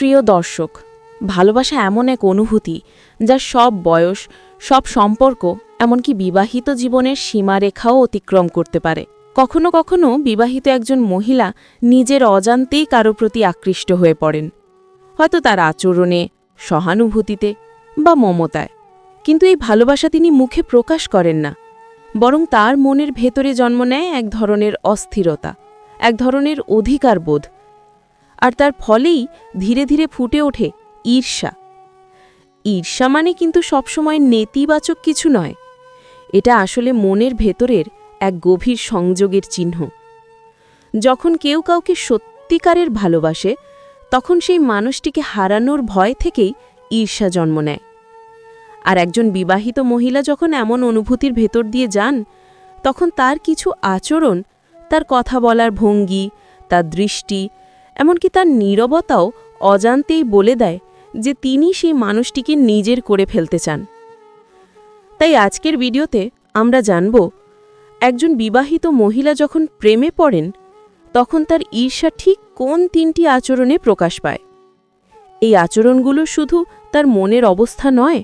প্রিয় দর্শক, ভালোবাসা এমন এক অনুভূতি যা সব বয়স, সব সম্পর্ক, এমনকি বিবাহিত জীবনের সীমারেখাও অতিক্রম করতে পারে। কখনো কখনো বিবাহিত একজন মহিলা নিজের অজান্তেই কারও প্রতি আকৃষ্ট হয়ে পড়েন। হয়তো তার আচরণে, সহানুভূতিতে বা মমতায়। কিন্তু এই ভালোবাসা তিনি মুখে প্রকাশ করেন না, বরং তার মনের ভেতরে জন্ম নেয় এক ধরনের অস্থিরতা, এক ধরনের অধিকার বোধ আর তার ফলেই ধীরে ধীরে ফুটে ওঠে ঈর্ষা। ঈর্ষা মানে কিন্তু সবসময় নেতিবাচক কিছু নয়। এটা আসলে মনের ভেতরের এক গভীর সংযোগের চিহ্ন। যখন কেউ কাউকে সত্যিকারের ভালোবাসে, তখন সেই মানুষটিকে হারানোর ভয় থেকেই ঈর্ষা জন্ম নেয়। আর একজন বিবাহিত মহিলা যখন এমন অনুভূতির ভেতর দিয়ে যান, তখন তার কিছু আচরণ, তার কথা বলার ভঙ্গি, তার দৃষ্টি এমনকি তার নীরবতাও অজান্তেই বলে দেয় যে তিনি সেই মানুষটিকে নিজের করে ফেলতে চান। তাই আজকের ভিডিওতে আমরা জানব, একজন বিবাহিত মহিলা যখন প্রেমে পড়েন, তখন তার ঈর্ষা ঠিক কোন তিনটি আচরণে প্রকাশ পায়? এই আচরণগুলো শুধু তার মনের অবস্থা নয়,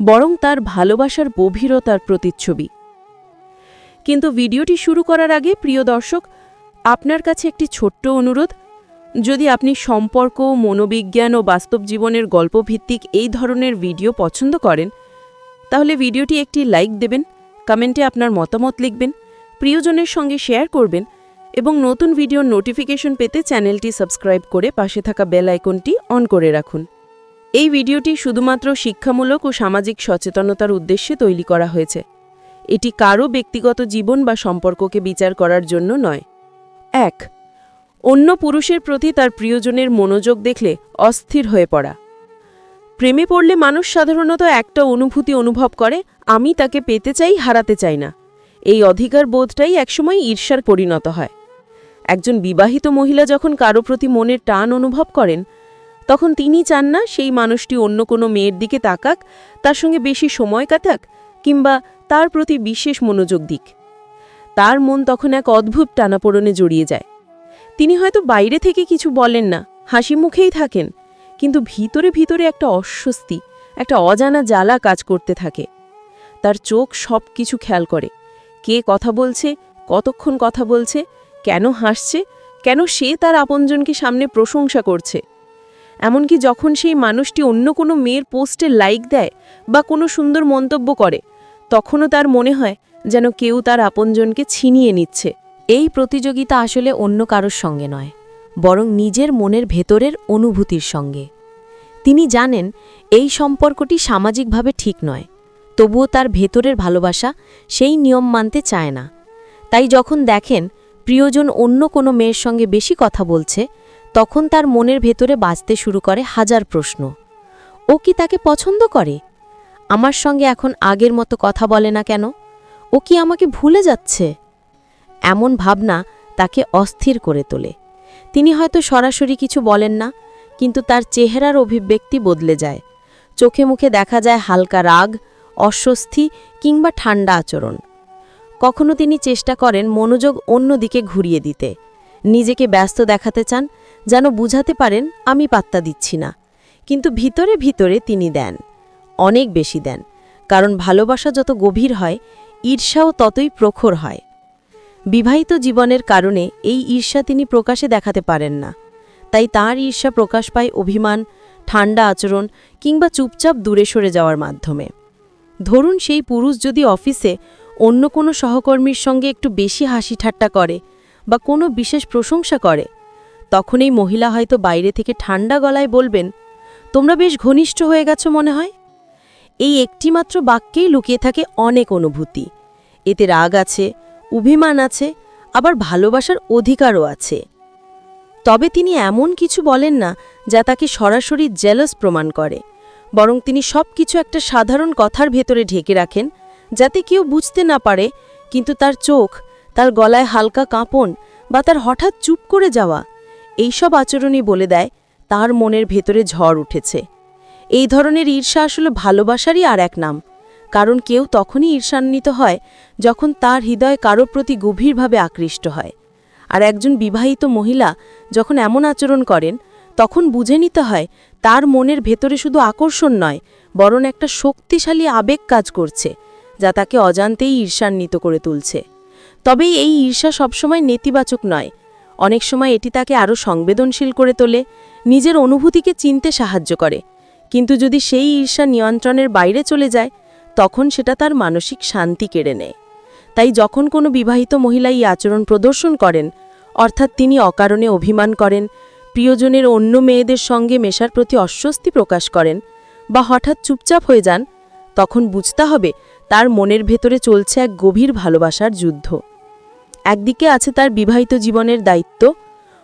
বরং তার ভালোবাসার গভীরতার প্রতিচ্ছবি। কিন্তু ভিডিওটি শুরু করার আগে, প্রিয় দর্শক, আপনার কাছে একটি ছোট্ট অনুরোধ যদি আপনি সম্পর্ক, মনোবিজ্ঞান ও বাস্তব জীবনের গল্পভিত্তিক এই ধরনের ভিডিও পছন্দ করেন, তাহলে ভিডিওটি একটি লাইক দেবেন, কমেন্টে আপনার মতামত লিখবেন, প্রিয়জনের সঙ্গে শেয়ার করবেন এবং নতুন ভিডিওর নোটিফিকেশন পেতে চ্যানেলটি সাবস্ক্রাইব করে পাশে থাকা বেল আইকনটি অন করে রাখুন। এই ভিডিওটি শুধুমাত্র শিক্ষামূলক ও সামাজিক সচেতনতার উদ্দেশ্যে তৈরি করা হয়েছে। এটি কারও ব্যক্তিগত জীবন বা সম্পর্ককে বিচার করার জন্য নয়। এক অন্য পুরুষের প্রতি তার প্রিয়জনের মনোযোগ দেখলে অস্থির হয়ে পড়া। প্রেমে পড়লে মানুষ সাধারণত একটা অনুভূতি অনুভব করে, আমি তাকে পেতে চাই, হারাতে চাই না। এই অধিকার বোধটাই একসময় ঈর্ষার পরিণত হয়। একজন বিবাহিত মহিলা যখন কারও প্রতি মনের টান অনুভব করেন, তখন তিনি চান না সেই মানুষটি অন্য কোনো মেয়ের দিকে তাকাক, তার সঙ্গে বেশি সময় কাটাক, কিংবা তার প্রতি বিশেষ মনোযোগ দিক। তার মন তখন এক অদ্ভুত টানাপোড়নে জড়িয়ে যায়। তিনি হয়তো বাইরে থেকে কিছু বলেন না, হাসি মুখেই থাকেন, কিন্তু ভিতরে ভিতরে একটা অস্বস্তি, একটা অজানা জ্বালা কাজ করতে থাকে। তার চোখ সব কিছু খেয়াল করে, কে কথা বলছে, কতক্ষণ কথা বলছে, কেন হাসছে, কেন সে তার আপনজনকে সামনে প্রশংসা করছে। এমনকি যখন সেই মানুষটি অন্য কোনো মেয়ের পোস্টে লাইক দেয় বা কোনো সুন্দর মন্তব্য করে, তখনও তার মনে হয় যেন কেউ তার আপনজনকে ছিনিয়ে নিচ্ছে। এই প্রতিযোগিতা আসলে অন্য কারোর সঙ্গে নয়, বরং নিজের মনের ভেতরের অনুভূতির সঙ্গে। তিনি জানেন, এই সম্পর্কটি সামাজিকভাবে ঠিক নয়, তবুও তার ভেতরের ভালোবাসা সেই নিয়ম মানতে চায় না। তাই যখন দেখেন, প্রিয়জন অন্য কোনো মেয়ের সঙ্গে বেশি কথা বলছে, তখন তার মনের ভেতরে বাঁচতে শুরু করে হাজার প্রশ্ন। ও কি তাকে পছন্দ করে? আমার সঙ্গে এখন আগের মতো কথা বলে না কেন? ও কি আমাকে ভুলে যাচ্ছে? এমন ভাবনা তাকে অস্থির করে তোলে। তিনি হয়তো সরাসরি কিছু বলেন না, কিন্তু তার চেহারার অভিব্যক্তি বদলে যায়। চোখে মুখে দেখা যায় হালকা রাগ, অস্বস্তি কিংবা ঠান্ডা আচরণ। কখনো তিনি চেষ্টা করেন মনোযোগ অন্যদিকে ঘুরিয়ে দিতে। নিজেকে ব্যস্ত দেখাতে চান, যেন বুঝাতে পারেন, আমি পাত্তা দিচ্ছি না। কিন্তু ভিতরে ভিতরে তিনি দেন, অনেক বেশি দেন। কারণ ভালোবাসা যত গভীর হয়, ঈর্ষাও ততই প্রখর হয়। বিবাহিত জীবনের কারণে এই ঈর্ষা তিনি প্রকাশে দেখাতে পারেন না। তাই তার ঈর্ষা প্রকাশ পায় অভিমান ঠান্ডা আচরণ কিংবা চুপচাপ দূরে সরে যাওয়ার মাধ্যমে। ধরুন সেই পুরুষ যদি অফিসে অন্য কোনো সহকর্মীর সঙ্গে একটু বেশি হাসি ঠাট্টা করে বা কোনো বিশেষ প্রশংসা করে, তখন এই মহিলা হয়তো বাইরে থেকে ঠান্ডা গলায় বলবেন, তোমরা বেশ ঘনিষ্ঠ হয়ে গেছো মনে হয়? এই একটিমাত্র বাক্যেই লুকিয়ে থাকে অনেক অনুভূতি। এতে রাগ আছে অভিমান আছে, আবার ভালোবাসার অধিকারও আছে। তবে তিনি এমন কিছু বলেন না, যা তাকে সরাসরি জেলাস প্রমাণ করে। বরং তিনি সব কিছু একটা সাধারণ কথার ভেতরে ঢেকে রাখেন, যাতে কেউ বুঝতে না পারে, কিন্তু তার চোখ, তার গলায় হালকা কাঁপন বা তার হঠাৎ চুপ করে যাওয়া, এইসব আচরণই বলে দেয়, তার মনের ভেতরে ঝড় উঠেছে। এই ধরনের ঈর্ষা আসলে ভালোবাসারই আর এক নাম। কারণ কেউ তখনই ঈর্ষান্বিত হয় যখন তার হৃদয় কারও প্রতি গভীরভাবে আকৃষ্ট হয়। আর একজন বিবাহিত মহিলা যখন এমন আচরণ করেন, তখন বুঝে নিতে হয় তার মনের ভেতরে শুধু আকর্ষণ নয়, বরং একটা শক্তিশালী আবেগ কাজ করছে, যা তাকে অজান্তেই ঈর্ষান্বিত করে তুলছে। তবে এই ঈর্ষা সবসময় নেতিবাচক নয়। অনেক সময় এটি তাকে আরও সংবেদনশীল করে তোলে, নিজের অনুভূতিকে চিনতে সাহায্য করে। কিন্তু যদি সেই ঈর্ষা নিয়ন্ত্রণের বাইরে চলে যায় তখন সেটা তার মানসিক শান্তি কেড়ে নেয়। তাই যখন কোনো বিবাহিত মহিলা এই আচরণ প্রদর্শন করেন, অর্থাৎ তিনি অকারণে অভিমান করেন, প্রিয়জনের অন্য মেয়েদের সঙ্গে মেশার প্রতি অস্বস্তি প্রকাশ করেন বা হঠাৎ চুপচাপ হয়ে যান, তখন বুঝতে হবে তার মনের ভেতরে চলছে এক গভীর ভালোবাসার যুদ্ধ। একদিকে আছে তার বিবাহিত জীবনের দায়িত্ব,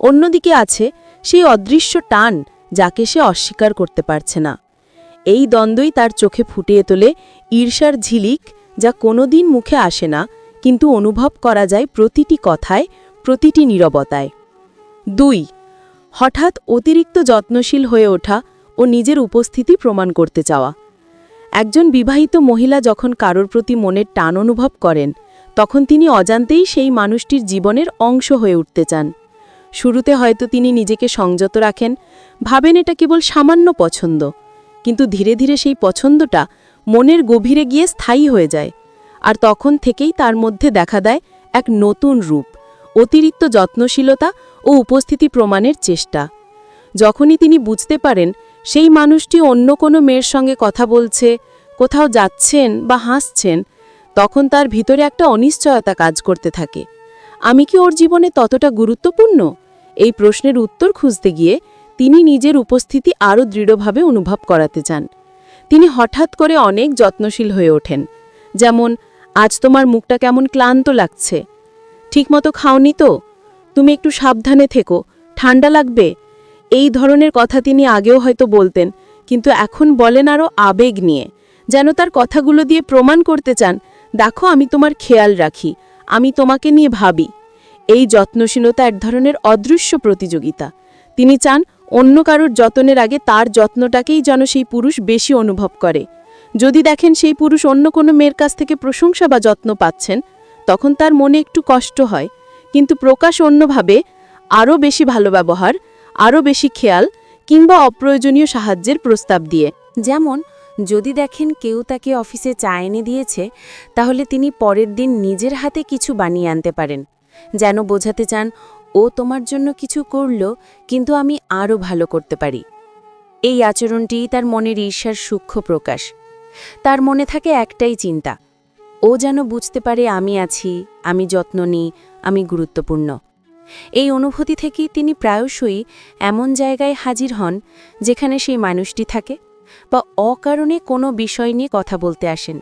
অন্যদিকে আছে সেই অদৃশ্য টান যাকে সে অস্বীকার করতে পারছে না। এই দ্বন্দ্বই তার চোখে ফুটিয়ে তোলে ঈর্ষার ঝিলিক যা কোনোদিন মুখে আসে না, কিন্তু অনুভব করা যায় প্রতিটি কথায়, প্রতিটি নীরবতায়। দুই, হঠাৎ অতিরিক্ত যত্নশীল হয়ে ওঠা ও নিজের উপস্থিতি প্রমাণ করতে চাওয়া। একজন বিবাহিত মহিলা যখন কারোর প্রতি মনের টান অনুভব করেন, তখন তিনি অজান্তেই সেই মানুষটির জীবনের অংশ হয়ে উঠতে চান। শুরুতে হয়তো তিনি নিজেকে সংযত রাখেন, ভাবেন এটা কেবল সামান্য পছন্দ। কিন্তু ধীরে ধীরে সেই পছন্দটা মনের গভীরে গিয়ে স্থায়ী হয়ে যায়। আর তখন থেকেই তার মধ্যে দেখা দেয় এক নতুন রূপ, অতিরিক্ত যত্নশীলতা ও উপস্থিতি প্রমাণের চেষ্টা। যখনই তিনি বুঝতে পারেন সেই মানুষটি অন্য কোনো মেয়ের সঙ্গে কথা বলছে, কোথাও যাচ্ছেন বা হাসছেন, তখন তার ভিতরে একটা অনিশ্চয়তা কাজ করতে থাকে। আমি কি ওর জীবনে ততটা গুরুত্বপূর্ণ? এই প্রশ্নের উত্তর খুঁজতে গিয়ে তিনি নিজের উপস্থিতি আরও দৃঢ়ভাবে অনুভব করাতে চান। তিনি হঠাৎ করে অনেক যত্নশীল হয়ে ওঠেন। যেমন, আজ তোমার মুখটা কেমন ক্লান্ত লাগছে। ঠিকমতো খাওনি তো? তুমি একটু সাবধানে থেকো, ঠান্ডা লাগবে। এই ধরনের কথা তিনি আগেও হয়তো বলতেন, কিন্তু এখন বলেন আরও আবেগ নিয়ে। যেন তার কথাগুলো দিয়ে প্রমাণ করতে চান, দেখো, আমি তোমার খেয়াল রাখি, আমি তোমাকে নিয়ে ভাবি। এই যত্নশীলতা এক ধরনের অদৃশ্য প্রতিযোগিতা। তিনি চান অন্য কারোর যত্নের আগে তার যত্নটাকেই যেন সেই পুরুষ বেশি অনুভব করে। যদি দেখেন সেই পুরুষ অন্য কোনো মেয়ের কাছ থেকে প্রশংসা বা যত্ন পাচ্ছেন, তখন তার মনে একটু কষ্ট হয়। কিন্তু প্রকাশ অন্যভাবে আরও বেশি ভালো ব্যবহার, আরও বেশি খেয়াল কিংবা অপ্রয়োজনীয় সাহায্যের প্রস্তাব দিয়ে। যেমন, যদি দেখেন কেউ তাকে অফিসে চা এনে দিয়েছে, তাহলে তিনি পরের দিন নিজের হাতে কিছু বানিয়ে আনতে পারেন। যেন বোঝাতে চান ও তোমার জন্য কিছু করল, কিন্তু আমি আরও ভালো করতে পারি। এই আচরণটি তার মনের ঈর্ষার সূক্ষ্ম প্রকাশ। তার মনে থাকে একটাই চিন্তা, ও যেন বুঝতে পারে আমি আছি, আমি যত্ন নিই, আমি গুরুত্বপূর্ণ। এই অনুভূতি থেকেই তিনি প্রায়শই এমন জায়গায় হাজির হন, যেখানে সেই মানুষটি থাকে বা অকারণে কোনো বিষয় নিয়ে কথা বলতে আসেন।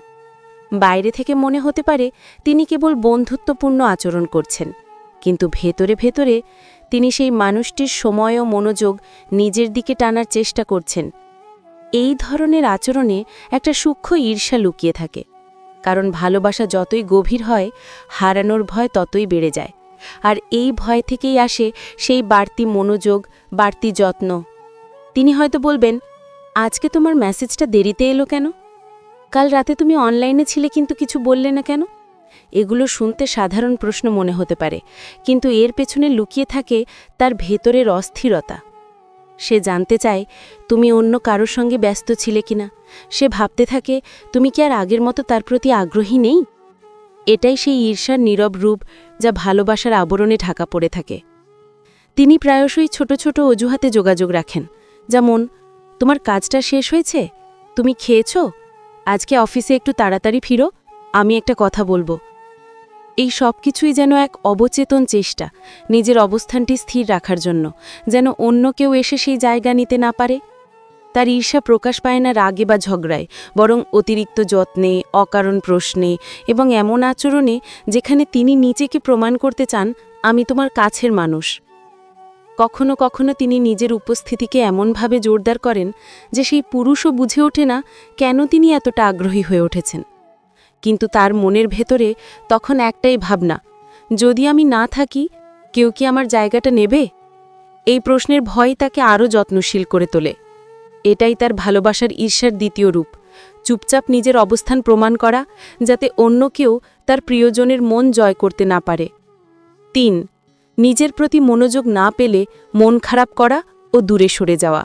বাইরে থেকে মনে হতে পারে তিনি কেবল বন্ধুত্বপূর্ণ আচরণ করছেন। কিন্তু ভেতরে ভেতরে তিনি সেই মানুষটির সময় ও মনোযোগ নিজের দিকে টানার চেষ্টা করছেন। এই ধরনের আচরণে একটা সূক্ষ্ম ঈর্ষা লুকিয়ে থাকে, কারণ ভালোবাসা যতই গভীর হয়, হারানোর ভয় ততই বেড়ে যায়। আর এই ভয় থেকেই আসে সেই বাড়তি মনোযোগ, বাড়তি যত্ন। তিনি হয়তো বলবেন, আজকে তোমার মেসেজটা দেরিতে এলো কেন? কাল রাতে তুমি অনলাইনে ছিলে কিন্তু কিছু বললে না কেন? এগুলো শুনতে সাধারণ প্রশ্ন মনে হতে পারে, কিন্তু এর পেছনে লুকিয়ে থাকে তার ভেতরের অস্থিরতা। সে জানতে চায়, তুমি অন্য কারোর সঙ্গে ব্যস্ত ছিলে কিনা? সে ভাবতে থাকে, তুমি কি আর আগের মতো তার প্রতি আগ্রহী নেই? এটাই সেই ঈর্ষার নীরব রূপ যা ভালোবাসার আবরণে ঢাকা পড়ে থাকে। তিনি প্রায়শই ছোট ছোট অজুহাতে যোগাযোগ রাখেন, যেমন, তোমার কাজটা শেষ হয়েছে? তুমি খেয়েছ? আজকে অফিসে একটু তাড়াতাড়ি ফিরো? আমি একটা কথা বলব। এই সব কিছুই যেন এক অবচেতন চেষ্টা, নিজের অবস্থানটি স্থির রাখার জন্য, যেন অন্য কেউ এসে সেই জায়গা নিতে না পারে। তার ঈর্ষা প্রকাশ পায় না রাগে বা ঝগড়ায়, বরং অতিরিক্ত যত্নে, অকারণ প্রশ্নে এবং এমন আচরণে যেখানে তিনি নিজেকে প্রমাণ করতে চান, আমি তোমার কাছের মানুষ। কখনো কখনো তিনি নিজের উপস্থিতিকে এমনভাবে জোরদার করেন যে সেই পুরুষও বুঝে ওঠে না কেন তিনি এতটা আগ্রহী হয়ে উঠেছেন। কিন্তু তার মনের ভেতরে তখন একটাই ভাবনা, যদি আমি না থাকি, কেউ কি আমার জায়গাটা নেবে? এই প্রশ্নের ভয় তাকে আরও যত্নশীল করে তোলে। এটাই তার ভালোবাসার ঈর্ষার দ্বিতীয় রূপ, চুপচাপ নিজের অবস্থান প্রমাণ করা, যাতে অন্য কেউ তার প্রিয়জনের মন জয় করতে না পারে। তিন, নিজের প্রতি মনোযোগ না পেলে মন খারাপ করা ও দূরে সরে যাওয়া।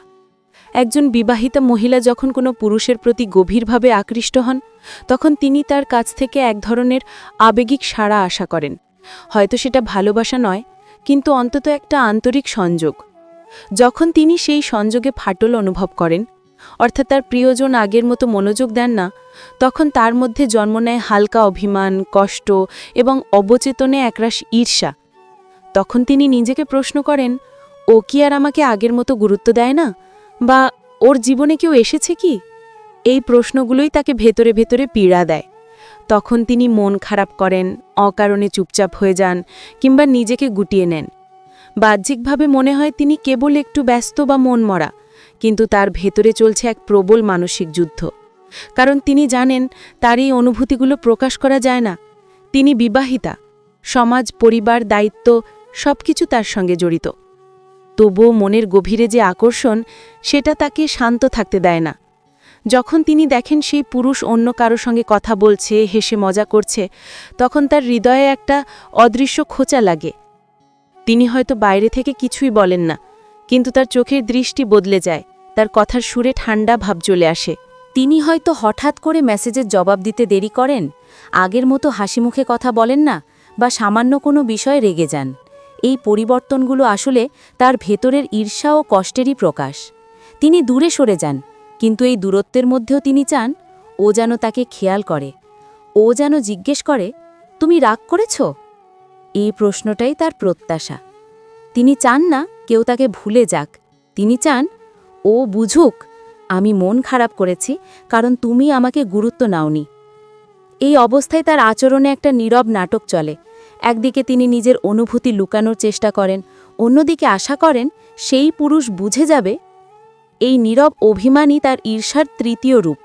একজন বিবাহিতা মহিলা যখন কোনো পুরুষের প্রতি গভীরভাবে আকৃষ্ট হন, তখন তিনি তার কাছ থেকে এক ধরনের আবেগিক সাড়া আশা করেন। হয়তো সেটা ভালোবাসা নয়, কিন্তু অন্তত একটা আন্তরিক সংযোগ। যখন তিনি সেই সংযোগে ফাটল অনুভব করেন, অর্থাৎ তার প্রিয়জন আগের মতো মনোযোগ দেন না, তখন তার মধ্যে জন্ম নেয় হালকা অভিমান, কষ্ট এবং অবচেতনে একরাশ ঈর্ষা। তখন তিনি নিজেকে প্রশ্ন করেন, ও কি আর আমাকে আগের মতো গুরুত্ব দেয় না? বা ওর জীবনে কেউ এসেছে কি? এই প্রশ্নগুলোই তাকে ভেতরে ভেতরে পীড়া দেয়। তখন তিনি মন খারাপ করেন, অকারণে চুপচাপ হয়ে যান কিংবা নিজেকে গুটিয়ে নেন। বাহ্যিকভাবে মনে হয় তিনি কেবল একটু ব্যস্ত বা মন মরা কিন্তু তার ভেতরে চলছে এক প্রবল মানসিক যুদ্ধ। কারণ তিনি জানেন তার এই অনুভূতিগুলো প্রকাশ করা যায় না। তিনি বিবাহিতা, সমাজ, পরিবার, দায়িত্ব সব কিছু তার সঙ্গে জড়িত। তবুও মনের গভীরে যে আকর্ষণ, সেটা তাকে শান্ত থাকতে দেয় না। যখন তিনি দেখেন সেই পুরুষ অন্য কারও সঙ্গে কথা বলছে, হেসে মজা করছে, তখন তার হৃদয়ে একটা অদৃশ্য খোঁচা লাগে। তিনি হয়তো বাইরে থেকে কিছুই বলেন না, কিন্তু তার চোখের দৃষ্টি বদলে যায়, তার কথার সুরে ঠান্ডা ভাব চলে আসে। তিনি হয়তো হঠাৎ করে মেসেজের জবাব দিতে দেরি করেন, আগের মতো হাসিমুখে কথা বলেন না বা সামান্য কোনো বিষয়ে রেগে যান। এই পরিবর্তনগুলো আসলে তার ভেতরের ঈর্ষা ও কষ্টেরই প্রকাশ। তিনি দূরে সরে যান, কিন্তু এই দূরত্বের মধ্যেও তিনি চান, ও যেন তাকে খেয়াল করে। ও যেন জিজ্ঞেস করে, তুমি রাগ করেছ? এই প্রশ্নটাই তার প্রত্যাশা। তিনি চান না কেউ তাকে ভুলে যাক। তিনি চান, ও বুঝুক, আমি মন খারাপ করেছি, কারণ তুমি আমাকে গুরুত্ব নাওনি। এই অবস্থায় তার আচরণে একটা নীরব নাটক চলে। একদিকে তিনি নিজের অনুভূতি লুকানোর চেষ্টা করেন, অন্যদিকে আশা করেন সেই পুরুষ বুঝে যাবে এই নীরব অভিমানই তার ঈর্ষার তৃতীয় রূপ।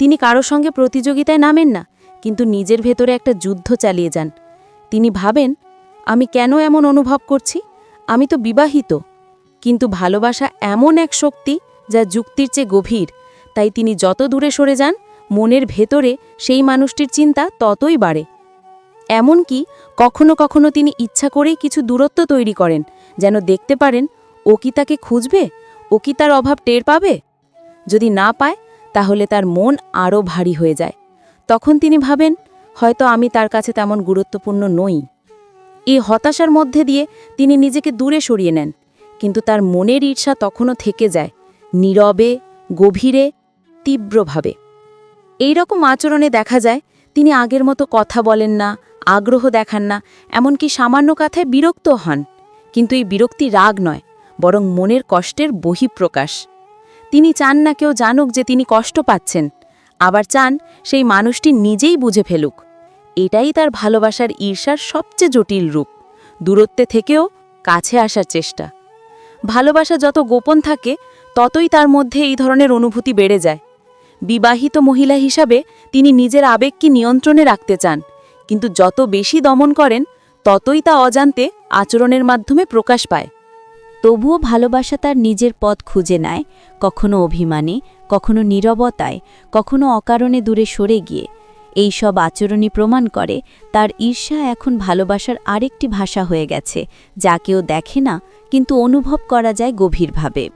তিনি কারও সঙ্গে প্রতিযোগিতায় নামেন না, কিন্তু নিজের ভেতরে একটা যুদ্ধ চালিয়ে যান। তিনি ভাবেন, আমি কেন এমন অনুভব করছি? আমি তো বিবাহিত। কিন্তু ভালোবাসা এমন এক শক্তি যা যুক্তির চেয়ে গভীর। তাই তিনি যত দূরে সরে যান, মনের ভেতরে সেই মানুষটির চিন্তা ততই বাড়ে। এমনকি কখনো কখনো তিনি ইচ্ছা করেই কিছু দূরত্ব তৈরি করেন, যেন দেখতে পারেন, ও কি তাকে খুঁজবে? ও কি তার অভাব টের পাবে? যদি না পায়, তাহলে তার মন আরও ভারী হয়ে যায়। তখন তিনি ভাবেন, হয়তো আমি তার কাছে তেমন গুরুত্বপূর্ণ নই। এই হতাশার মধ্যে দিয়ে তিনি নিজেকে দূরে সরিয়ে নেন, কিন্তু তার মনের ঈর্ষা তখনও থেকে যায়, নীরবে, গভীরে, তীব্রভাবে। এই রকম আচরণে দেখা যায় তিনি আগের মতো কথা বলেন না, আগ্রহ দেখান না, এমনকি সামান্য কথায় বিরক্ত হন। কিন্তু এই বিরক্তি রাগ নয়, বরং মনের কষ্টের বহিঃপ্রকাশ। তিনি চান না কেউ জানুক যে তিনি কষ্ট পাচ্ছেন, আবার চান সেই মানুষটি নিজেই বুঝে ফেলুক। এটাই তার ভালোবাসার ঈর্ষার সবচেয়ে জটিল রূপ, দূরত্বে থেকেও কাছে আসার চেষ্টা। ভালোবাসা যত গোপন থাকে, ততই তার মধ্যে এই ধরনের অনুভূতি বেড়ে যায়। বিবাহিত মহিলা হিসাবে তিনি নিজের আবেগকে নিয়ন্ত্রণে রাখতে চান। কিন্তু যত বেশি দমন করেন, ততই তা অজান্তে আচরণের মাধ্যমে প্রকাশ পায়। তবুও ভালোবাসা তার নিজের পথ খুঁজে নেয়, কখনো অভিমানে, কখনো নীরবতায়, কখনো অকারণে দূরে সরে গিয়ে। এই সব আচরণই প্রমাণ করে তার ঈর্ষা এখন ভালোবাসার আরেকটি ভাষা হয়ে গেছে, যা কেউ দেখে না, কিন্তু অনুভব করা যায় গভীরভাবে।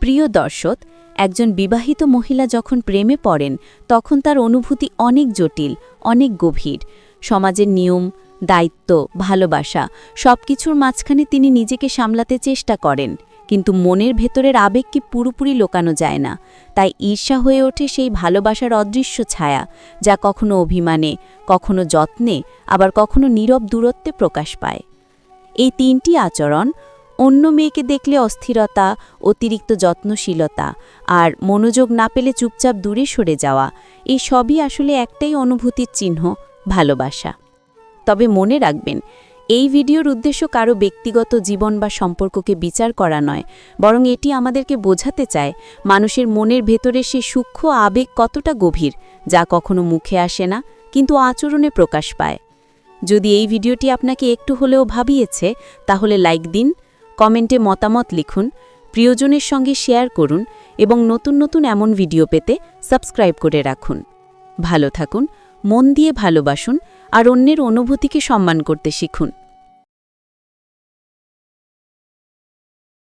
প্রিয় দর্শক একজন বিবাহিত মহিলা যখন প্রেমে পড়েন, তখন তার অনুভূতি অনেক জটিল, অনেক গভীর। সমাজের নিয়ম, দায়িত্ব, ভালোবাসা সব কিছুর মাঝখানে তিনি নিজেকে সামলাতে চেষ্টা করেন, কিন্তু মনের ভেতরের আবেগকে পুরোপুরি লোকানো যায় না। তাই ঈর্ষা হয়ে ওঠে সেই ভালোবাসার অদৃশ্য ছায়া, যা কখনো অভিমানে, কখনো যত্নে, আবার কখনো নীরব দূরত্বে প্রকাশ পায়। এই তিনটি আচরণ অন্য মেয়েকে দেখলে অস্থিরতা, অতিরিক্ত যত্নশীলতা আর মনোযোগ না পেলে চুপচাপ দূরে সরে যাওয়া এই সবই আসলে একটাই অনুভূতির চিহ্ন, ভালোবাসা। তবে মনে রাখবেন, এই ভিডিওর উদ্দেশ্য কারও ব্যক্তিগত জীবন বা সম্পর্ককে বিচার করা নয়, বরং এটি আমাদেরকে বোঝাতে চায় মানুষের মনের ভেতরে সে সূক্ষ্ম আবেগ কতটা গভীর, যা কখনো মুখে আসে না, কিন্তু আচরণে প্রকাশ পায়। যদি এই ভিডিওটি আপনাকে একটু হলেও ভাবিয়েছে, তাহলে লাইক দিন কমেন্টে মতামত লিখুন, প্রিয়জনের সঙ্গে শেয়ার করুন এবং নতুন নতুন এমন ভিডিও পেতে সাবস্ক্রাইব করে রাখুন। ভালো থাকুন, মন দিয়ে ভালোবাসুন আর অন্যের অনুভূতিকে সম্মান করতে শিখুন।